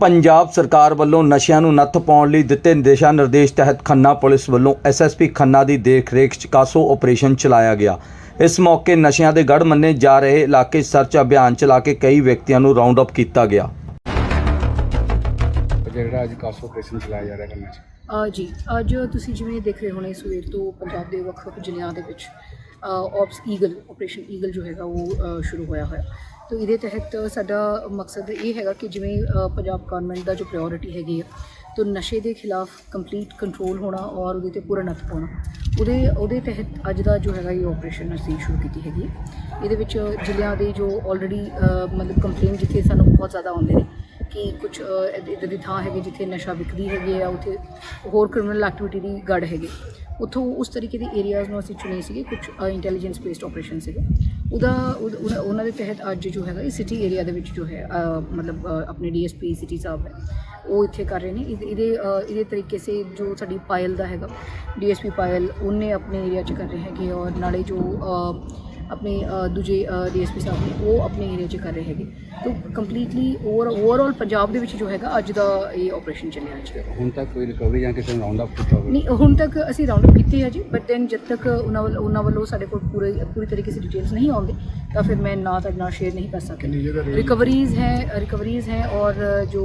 ਪੰਜਾਬ ਸਰਕਾਰ ਵੱਲੋਂ ਨਸ਼ਿਆਂ ਨੂੰ ਨੱਥ ਪਾਉਣ ਲਈ ਦਿੱਤੇ ਦਿਸ਼ਾ ਨਿਰਦੇਸ਼ ਤਹਿਤ ਖੰਨਾ ਪੁਲਿਸ ਵੱਲੋਂ ਐਸਐਸਪੀ ਖੰਨਾ ਦੀ ਦੇਖਰੇਖ 'ਚ ਕਾਸੋ ਆਪਰੇਸ਼ਨ ਚਲਾਇਆ ਗਿਆ। ਇਸ ਮੌਕੇ ਨਸ਼ਿਆਂ ਦੇ ਗੜ ਮੰਨੇ ਜਾ ਰਹੇ ਇਲਾਕੇ ਸਰਚ ਅਭਿਆਨ ਚਲਾ ਕੇ ਕਈ ਵਿਅਕਤੀਆਂ ਨੂੰ ਰਾਉਂਡ ਅਪ ਕੀਤਾ ਗਿਆ। ਜਿਹੜਾ ਅੱਜ ਕਾਸੋ ਆਪਰੇਸ਼ਨ ਚਲਾਇਆ ਜਾ ਰਿਹਾ ਚ। ਅ, ਜੀ ਅੱਜ ਤੁਸੀਂ ਜਿਵੇਂ ਦੇਖ ਰਹੇ ਹੋਣੇ ਸਵੇਰ ਤੋਂ ਪੰਜਾਬ ਦੇ ਵੱਖ-ਵੱਖ ਜ਼ਿਲ੍ਹਿਆਂ ਦੇ ਵਿੱਚ ਆਪਸ ਈਗਲ ਆਪਰੇਸ਼ਨ ਈਗਲ ਜੋ ਹੈਗਾ ਉਹ ਸ਼ੁਰੂ ਹੋਇਆ ਹੋਇਆ ਤੋ ਇਹਦੇ ਤਹਿਤ ਸਾਡਾ ਮਕਸਦ ਇਹ ਹੈਗਾ ਕਿ ਜਿਵੇਂ ਪੰਜਾਬ ਗਵਰਨਮੈਂਟ ਦਾ ਜੋ ਪ੍ਰਾਇੋਰਟੀ ਹੈਗੀ ਆ, ਤੋ ਨਸ਼ੇ ਦੇ ਖਿਲਾਫ ਕੰਪਲੀਟ ਕੰਟਰੋਲ ਹੋਣਾ ਔਰ ਉਹਦੇ ਤੇ ਪੂਰਨ ਨੱਥ ਪਾਉਣਾ, ਉਹਦੇ ਉਹਦੇ ਤਹਿਤ ਅੱਜ ਦਾ ਜੋ ਹੈਗਾ ਇਹ ਆਪਰੇਸ਼ਨ ਅਸੀਂ ਸ਼ੁਰੂ ਕੀਤੀ ਹੈਗੀ ਹੈ। ਇਹਦੇ ਵਿੱਚ ਜ਼ਿਲ੍ਹਿਆਂ ਦੇ ਜੋ ਆਲਰੇਡੀ ਮਤਲਬ ਕੰਪਲੇਨ ਜਿੱਥੇ ਸਾਨੂੰ ਬਹੁਤ ਜ਼ਿਆਦਾ ਆਉਂਦੇ ਨੇ ਕਿ ਕੁਝ ਇਦਾਂ ਦੀ ਥਾਂ ਹੈਗੀ ਜਿੱਥੇ ਨਸ਼ਾ ਵਿਕਦੀ ਹੈਗੀ ਆ ਉੱਥੇ ਹੋਰ ਕ੍ਰਿਮੀਨਲ ਐਕਟੀਵਿਟੀ ਦੀ ਗੜ ਹੈਗੀ। ਉੱਥੋਂ ਉਸ ਤਰੀਕੇ ਦੇ ਏਰੀਆਜ਼ ਨੂੰ ਅਸੀਂ ਚੁਣੇ ਸੀਗੇ ਕੁਝ ਇੰਟੈਲੀਜੈਂਸ ਬੇਸਡ ਆਪਰੇਸ਼ਨ ਸੀਗੇ। ਉਹਦਾ ਉਹਦਾ- ਉਹਨਾਂ ਦੇ ਤਹਿਤ ਅੱਜ ਜੋ ਹੈਗਾ ਇਹ ਸਿਟੀ ਏਰੀਆ ਦੇ ਵਿੱਚ ਜੋ ਹੈ ਅ, ਮਤਲਬ ਅ, ਆਪਣੇ ਡੀਐਸਪੀ ਸਿਟੀ ਸਾਹਿਬ ਹੈ ਉਹ ਇੱਥੇ ਕਰ ਰਹੇ ਨੇ। ਇਹਦੇ ਇਹਦੇ ਇਹਦੇ ਤਰੀਕੇ ਸੇ ਜੋ ਸਾਡੀ ਪਾਇਲ ਦਾ ਹੈਗਾ ਡੀਐਸਪੀ ਪਾਇਲ ਉਹਨੇ ਆਪਣੇ ਏਰੀਆ 'ਚ ਕਰ ਰਹੇ ਹੈਗੇ ਔਰ ਨਾਲੇ ਜੋ ਆਪਣੇ ਦੂਜੇ ਡੀਐਸਪੀ ਸਾਹਿਬ ਨੇ ਉਹ ਆਪਣੇ ਏਰੀਆ 'ਚ ਕਰ ਰਹੇ ਹੈਗੇ। ਤਾਂ ਕੰਪਲੀਟਲੀ ਓਵਰ ਓਵਰਆਲ ਪੰਜਾਬ ਦੇ ਵਿੱਚ ਜੋ ਹੈਗਾ ਅੱਜ ਦਾ ਇਹ ਆਪਰੇਸ਼ਨ ਚੱਲਿਆ ਜੀ ਹੁਣ ਤੱਕ ਕੋਈ ਰਿਕਵਰੀ ਜਾਂ ਕਿਸੇ ਨੂੰ ਰਾਉਂਡ ਅਪ ਕੀਤਾ ਹੋਵੇ? ਨਹੀਂ ਹੁਣ ਤੱਕ ਅਸੀਂ ਰਾਉਂਡ ਅਪ ਕੀਤੇ ਆ ਜੀ ਬਟ ਦੈਨ ਜਦ ਤੱਕ ਉਹਨਾਂ ਵੱਲ ਉਹਨਾਂ ਵੱਲੋਂ ਸਾਡੇ ਕੋਲ ਪੂਰੇ ਪੂਰੀ ਤਰੀਕੇ ਸੇ ਡਿਟੇਲਸ ਨਹੀਂ ਆਉਂਦੇ ਤਾਂ ਫਿਰ ਮੈਂ ਨਾ ਤੁਹਾਡੇ ਨਾਲ ਸ਼ੇਅਰ ਨਹੀਂ ਕਰ ਸਕਦੀ। ਰਿਕਵਰੀਜ਼ ਹੈ ਰਿਕਵਰੀਜ਼ ਹੈ ਔਰ ਜੋ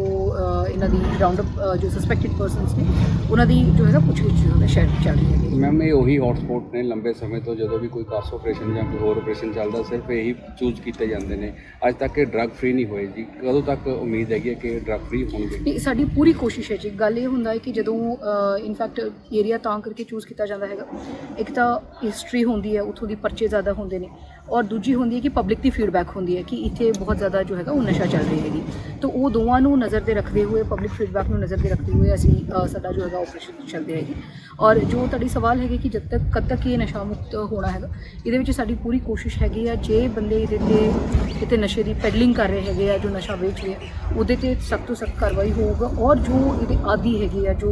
ਇਹਨਾਂ ਦੀ ਰਾਉਂਡ ਅਪ ਜੋ ਸਸਪੈਕਟਡ ਪਰਸਨਸ ਨੇ ਉਹਨਾਂ ਦੀ ਜੋ ਹੈਗਾ ਪੁੱਛਗਿੱਛ ਜੋ ਹੈਗਾ ਸ਼ਹਿਰ ਵਿੱਚ ਚੱਲ ਰਹੀ ਹੈਗੀ। ਮੈਮ ਇਹ ਉਹੀ ਹੌਟਸਪੌਟ ਨੇ ਲੰਬੇ ਸਮੇਂ ਤੋਂ ਜਦੋਂ ਵੀ ਕੋਈ ਕਾਸੋ ਆਪਰੇਸ਼ਨ ਜਾਂ ਕੋਈ ਹੋਰ ਆਪਰੇਸ਼ਨ ਚੱਲਦਾ, ਸਿਰਫ ਇਹੀ ਚੂਜ਼ ਕੀਤੇ ਜਾਂਦੇ ਨੇ। ਅੱਜ ਤੱਕ ਇਹ ਡਰੱਗ ਫ੍ਰੀ ਨਹੀਂ ਹੋਏ ਜੀ। ਕਦੋਂ ਤੱਕ ਉਮੀਦ ਹੈਗੀ ਹੈ ਕਿ ਡਰੱਗ ਫ੍ਰੀ ਹੋਣਗੇ? ਨਹੀਂ, ਸਾਡੀ ਪੂਰੀ ਕੋਸ਼ਿਸ਼ ਹੈ ਜੀ। ਗੱਲ ਇਹ ਹੁੰਦਾ ਹੈ ਕਿ ਜਦੋਂ ਇਨਫੈਕਟ ਏਰੀਆ ਤਾਂ ਕਰਕੇ ਚੂਜ਼ ਕੀਤਾ ਜਾਂਦਾ ਹੈਗਾ, ਇੱਕ ਤਾਂ ਹਿਸਟਰੀ ਹੁੰਦੀ ਹੈ, ਉੱਥੋਂ ਦੀ ਪਰਚੇ ਜ਼ਿਆਦਾ ਹੁੰਦੇ ਨੇ। ਔਰ ਦੂਜੀ ਹੁੰਦੀ ਹੈ ਕਿ ਪਬਲਿਕ ਦੀ ਫੀਡਬੈਕ ਹੁੰਦੀ ਹੈ ਕਿ ਇੱਥੇ ਬਹੁਤ ਜ਼ਿਆਦਾ ਜੋ ਹੈਗਾ ਉਹ ਨਸ਼ਾ ਚੱਲ ਰਹੀ ਹੈਗੀ। ਤਾਂ ਉਹ ਦੋਵਾਂ ਨੂੰ ਨਜ਼ਰ ਦੇ ਰੱਖਦੇ ਹੋਏ ਪਬਲਿਕ ਫੀਡਬੈਕ ਨੂੰ ਨਜ਼ਰ ਦੇ ਰੱਖਦੇ ਹੋਏ ਅਸੀਂ ਸਾਡਾ ਜੋ ਹੈਗਾ ਆਪਰੇਸ਼ਨ ਚੱਲਦੇ ਹੈਗੇ। ਔਰ ਜੋ ਤੁਹਾਡੀ ਸਵਾਲ ਹੈਗੇ ਕਿ ਜਦ ਤੱਕ, ਕਦ ਤੱਕ ਇਹ ਨਸ਼ਾ ਮੁਕਤ ਹੋਣਾ ਹੈਗਾ, ਇਹਦੇ ਵਿੱਚ ਸਾਡੀ ਪੂਰੀ ਕੋਸ਼ਿਸ਼ ਹੈਗੀ ਆ, ਜੇ ਬੰਦੇ ਇਹਦੇ ਤੇ ਕਿਤੇ ਨਸ਼ੇ ਦੀ ਪੈਡਲਿੰਗ ਕਰ ਰਹੇ ਹੈਗੇ ਆ, ਜੋ ਨਸ਼ਾ ਵੇਚ ਰਹੇ ਆ, ਉਹਦੇ ਤੇ ਸਖਤ ਤੋਂ ਸਖਤ ਕਾਰਵਾਈ ਹੋਊਗਾ। ਔਰ ਜੋ ਇਹਦੇ ਆਦੀ ਹੈਗੇ ਆ, ਜੋ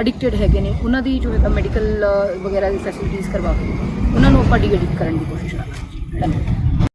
ਐਡਿਕਟਡ ਹੈਗੇ ਨੇ, ਉਹਨਾਂ ਦੀ ਜੋ ਹੈਗਾ ਮੈਡੀਕਲ ਵਗੈਰਾ ਦੀ ਫੈਸਿਲਿਟੀਜ਼ ਕਰਵਾ ਕੇ ਉਹਨਾਂ ਨੂੰ ਆਪਾਂ ਡੀ ਕਰਨ ਦੀ ਕੋਸ਼ਿਸ਼ ਕਰਾਂਗੇ। ਧੰਨਵਾਦ।